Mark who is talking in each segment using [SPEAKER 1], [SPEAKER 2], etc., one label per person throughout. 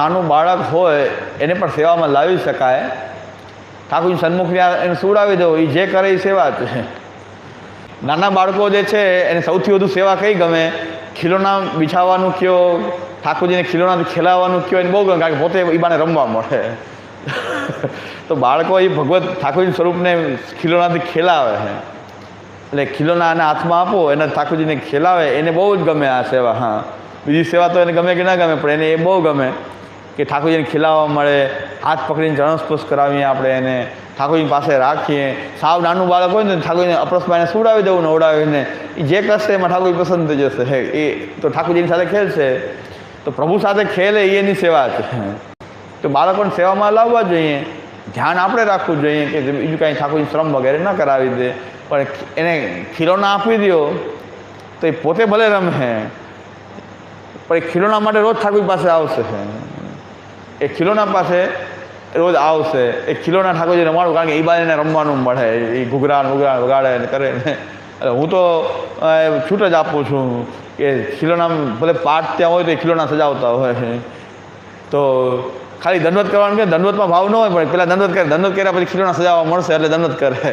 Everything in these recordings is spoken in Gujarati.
[SPEAKER 1] નાનું બાળક હોય એને પણ સેવામાં લાવી શકાય. ઠાકોરજી સન્મુખ ત્યાં એને સુવડાવી દો એ જે કરે એ સેવા જ છે. નાના બાળકો જે છે, એને સૌથી વધુ સેવા કઈ ગમે? ખીલોના બિછાવવાનું કયો, ઠાકોરજીને ખીલોનાથી ખેલાવવાનું કયો, એને બહુ ગમે, કારણ કે પોતે એ બાને રમવા મળે. તો બાળકો એ ભગવત ઠાકોરજી સ્વરૂપને ખીલોનાથી ખેલાવે છે. એટલે ખીલોના આને હાથમાં આપો, એને ઠાકોરજીને ખેલાવે, એને બહુ જ ગમે આ સેવા, હા. બીજી સેવા તો એને ગમે કે ના ગમે, પણ એને એ બહુ ગમે. કે ઠાકોરજીને ખીલાવવા મળે, હાથ પકડીને ચરણસ્પર્શ કરાવીએ આપણે એને, ઠાકોરજી પાસે રાખીએ. સાવ નાનું બાળક હોય ને ઠાકોરજીને અપરસમાં એને સુવડાવી દેવું ને ઓડાવીને એ જે કરશે એમાં ઠાકોરજી પસંદ થઈ જશે. હે, એ તો ઠાકોરજીની સાથે ખેલશે. તો પ્રભુ સાથે ખેલે એની સેવા છે. તો બાળકોને સેવામાં લાવવા જોઈએ. ધ્યાન આપણે રાખવું જોઈએ કે બીજું કાંઈ ઠાકોરજી શ્રમ વગેરે ન કરાવી દે. પણ એને ખીલોના આપી દો તો એ પોતે ભલે રમે. પણ એ ખીલોના માટે રોજ ઠાકોર પાસે આવશે. એ ખીલોના પાસે રોજ આવશે. એ ખીલોના ઠાકોરજી રમાડું કારણ કે એ બાને રમવાનું મળે. એ ઘૂઘરા ઘૂઘરા વગાડે ને કરે ને. એટલે હું તો છૂટ જ આપું છું કે ખીલોના ભલે પાઠ ત્યાં હોય તો એ ખીલોના સજાવતા હોય. તો ખાલી દંડવત કરવાનું કે દંડવતમાં ભાવ ન હોય પણ પહેલાં દંડવત કરે. દંડવત કર્યા પછી ખીલોના સજાવવા મળશે એટલે દંડવત કરે.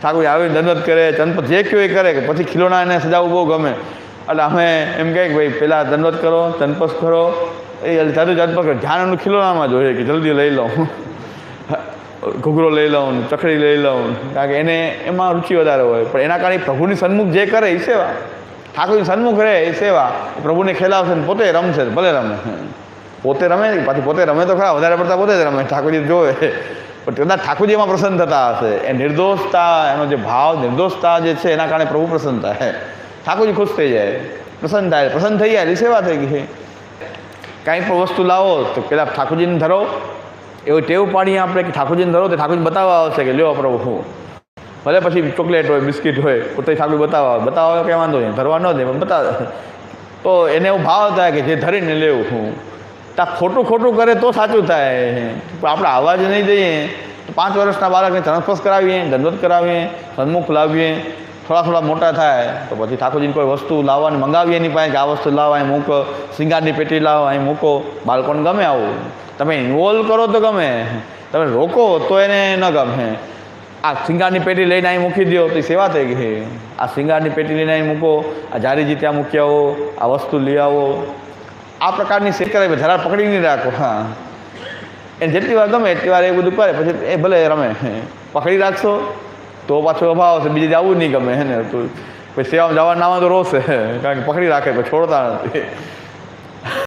[SPEAKER 1] ઠાકોર આવીને દંડવત કરે. ચંદપત જે કયો એ કરે કે પછી ખીલોના એને સજાવવું બહુ ગમે. એટલે અમે એમ કહે કે ભાઈ પહેલાં દંડવત કરો ચંદપસ કરો એ જાતે જાત કરો ધ્યાન ખીલોનામાં જોઈએ કે જલ્દી લઈ લઉં. ઘૂઘરો લઈ લઉં, ચકડી લઈ લઉં. કારણ કે એને એમાં રુચિ વધારે હોય. પણ એના કારણે પ્રભુની સન્મુખ જે કરે એ સેવા. ઠાકોરની સન્મુખ રહે એ સેવા. પ્રભુને ખેલાવશે ને પોતે રમશે, ભલે રમે. પોતે રમે પાછી પોતે રમે તો ખરા, વધારે પડતા પોતે જ રમે, ઠાકોરજી જોવે. પણ કદાચ ઠાકોરજી એમાં પ્રસન્ન થતા હશે. એ નિર્દોષતા, એનો જે ભાવ, નિર્દોષતા જે છે, એના કારણે પ્રભુ પ્રસન્ન થાય. ઠાકોરજી ખુશ થઈ જાય. પ્રસન્ન થાય, પ્રસન્ન થઈ જાય એટલે સેવા થઈ ગઈ છે. કાંઈ પણ વસ્તુ લાવો તો પહેલાં ઠાકોરજીને ધરો. એવું ટેવ પાડીએ આપણે કે ઠાકોરજીને ધરો તો ઠાકોરજી બતાવવા આવશે કે લ્યો પ્રભુ ભલે પછી ચોકલેટ હોય, બિસ્કિટ હોય પોતે ઠાકોર બતાવવા બતાવવા કંઈ વાંધો નહીં, ધરવા ન દે, પણ બતાવે. તો એને એવો ભાવ થાય કે જે ધરીને લેવું હું. તા ખોટું ખોટું કરે તો સાચું થાય. પણ આપણે આવા જ નહીં જઈએ તો પાંચ વર્ષના બાળકને ચરણસ્પર્શ કરાવીએ, દંડવત કરાવીએ, સન્મુખ લાવીએ. થોડા થોડા મોટા થાય, તો પછી ઠાકોરજીને કોઈ વસ્તુ લાવવાની મંગાવીએ એની પાસે કે આ વસ્તુ લાવો, અહીં મૂકો, શિંગારની પેટી લાવો, અહીં મૂકો. બાળકોને ગમે આવું. તમે ઇન્વોલ્વ કરો તો ગમે. તમે રોકો તો એને ન ગમે. આ શિંગારની પેટી લઈને અહીં મૂકી દો તો સેવા થઈ ગઈ. આ શિંગારની પેટી લઈને અહીં મૂકો, આ જારીજી ત્યાં મૂકી આવો, આ વસ્તુ લઈ આવો. આ પ્રકારની સેટ કરાવી ધરાર પકડી નહીં રાખો. હા. એને જેટલી વાર ગમે એટલી વાર એ બધું કરે. પછી એ ભલે રમે. પકડી રાખશો. તો પાછો અભાવ છે, બીજે જવું નહીં ગમે, હે ને? તો પછી સેવામાં જવા આવે તો રોશે, કારણ કે પકડી રાખે, તો છોડતા નથી.